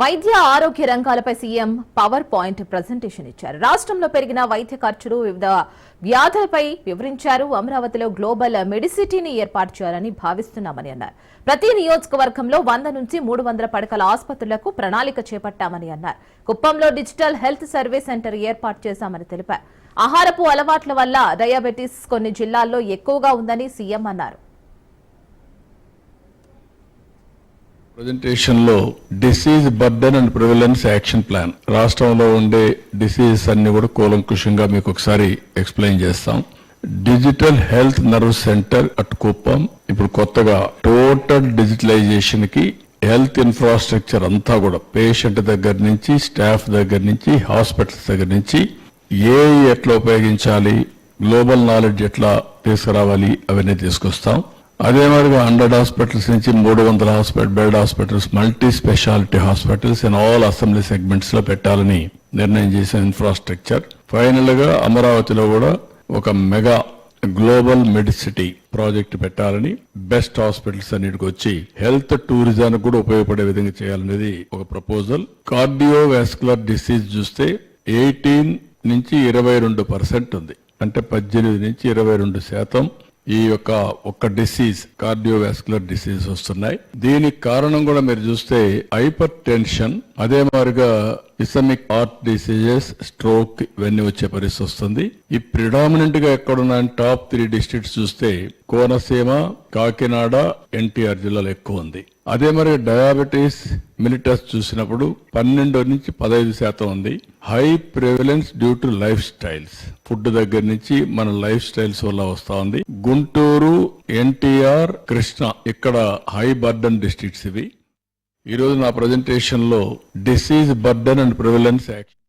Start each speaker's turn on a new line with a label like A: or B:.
A: వైద్య ఆరోగ్య రంగాలపై సీఎం పవర్ పాయింట్ ప్రజెంటేషన్ ఇచ్చారు. రాష్ట్రంలో పెరిగిన వైద్య ఖర్చులు వివిధ వ్యాధులపై వివరించారు. అమరావతిలో గ్లోబల్ మెడిసిటీని ఏర్పాటు చేయాలని భావిస్తున్నామని అన్నారు. ప్రతి నియోజకవర్గంలో వంద నుంచి మూడు వందల పడకల ఆసుపత్రులకు ప్రణాళిక చేపట్టామని అన్నారు. కుప్పంలో డిజిటల్ హెల్త్ సర్వే సెంటర్ ఏర్పాటు చేశామని తెలిపారు. ఆహారపు అలవాట్ల వల్ల డయాబెటీస్ కొన్ని జిల్లాల్లో ఎక్కువగా ఉందని సీఎం అన్నారు.
B: ప్రజెంటేషన్లో disease burden and prevalence action plan రాష్ట్రంలో ఉండే డిసీజెస్ అన్ని కూడా కూలంకుషంగా మీకు ఒకసారి ఎక్స్ప్లెయిన్ చేస్తాం. Digital health nerve centre at Kuppam ఇప్పుడు కొత్తగా టోటల్ డిజిటలైజేషన్కి హెల్త్ ఇన్ఫ్రాస్ట్రక్చర్ అంతా కూడా పేషెంట్ దగ్గర నుంచి స్టాఫ్ దగ్గర నుంచి హాస్పిటల్స్ దగ్గర నుంచి ఏ ఎట్లా ఉపయోగించాలి గ్లోబల్ నాలెడ్జ్ ఎట్లా తీసుకురావాలి అవన్నీ తీసుకొస్తాం. అదే మాదిరిగా హండ్రెడ్ హాస్పిటల్స్ నుంచి మూడు వందల hospital bed hospitals multi speciality hospitals in all assembly సెగ్మెంట్స్లో పెట్టాలని నిర్ణయం చేసిన ఇన్ఫ్రాస్ట్రక్చర్ ఫైనల్గా అమరావతిలో కూడా ఒక మెగా గ్లోబల్ మెడిసిటీ ప్రాజెక్ట్ పెట్టాలని బెస్ట్ హాస్పిటల్స్ అన్నిటికి వచ్చి హెల్త్ టూరిజానికి కూడా ఉపయోగపడే విధంగా చేయాలనేది ఒక ప్రపోజల్ కార్డియోవాస్కులర్ డిసీజ్ చూస్తే ఎయిటీన్ నుంచి ఇరవై రెండు పర్సెంట్ ఉంది. అంటే పద్దెనిమిది నుంచి ఇరవై రెండు శాతం ఈ యొక్క ఒక్క డిసీజ్ కార్డియోవాస్కులర్ డిసీజ్ వస్తున్నాయి. దీనికి కారణం కూడా మీరు చూస్తే హైపర్ టెన్షన్ అదే మాదిరిగా ఇసమిక్ హార్ట్ డిసీజెస్ స్ట్రోక్ ఇవన్నీ వచ్చే పరిస్థితి వస్తుంది. ఈ ప్రిడామినెంట్గా ఎక్కడున్న టాప్ త్రీ డిస్ట్రిక్ట్స్ చూస్తే కోనసీమ కాకినాడ ఎన్టీఆర్ జిల్లాలో ఎక్కువ ఉంది. అదే మరి డయాబెటీస్ మిలిటస్ చూసినప్పుడు పన్నెండు నుంచి పదహైదు శాతం ఉంది. High prevalence due to lifestyles. Food దగ్గర నుంచి మన లైఫ్ స్టైల్స్ వల్ల వస్తా ఉంది. గుంటూరు ఎన్టీఆర్ కృష్ణ ఇక్కడ హై బర్డన్ డిస్ట్రిక్ట్స్ ఇవి. ఈరోజు నా ప్రజెంటేషన్లో disease burden and prevalence action.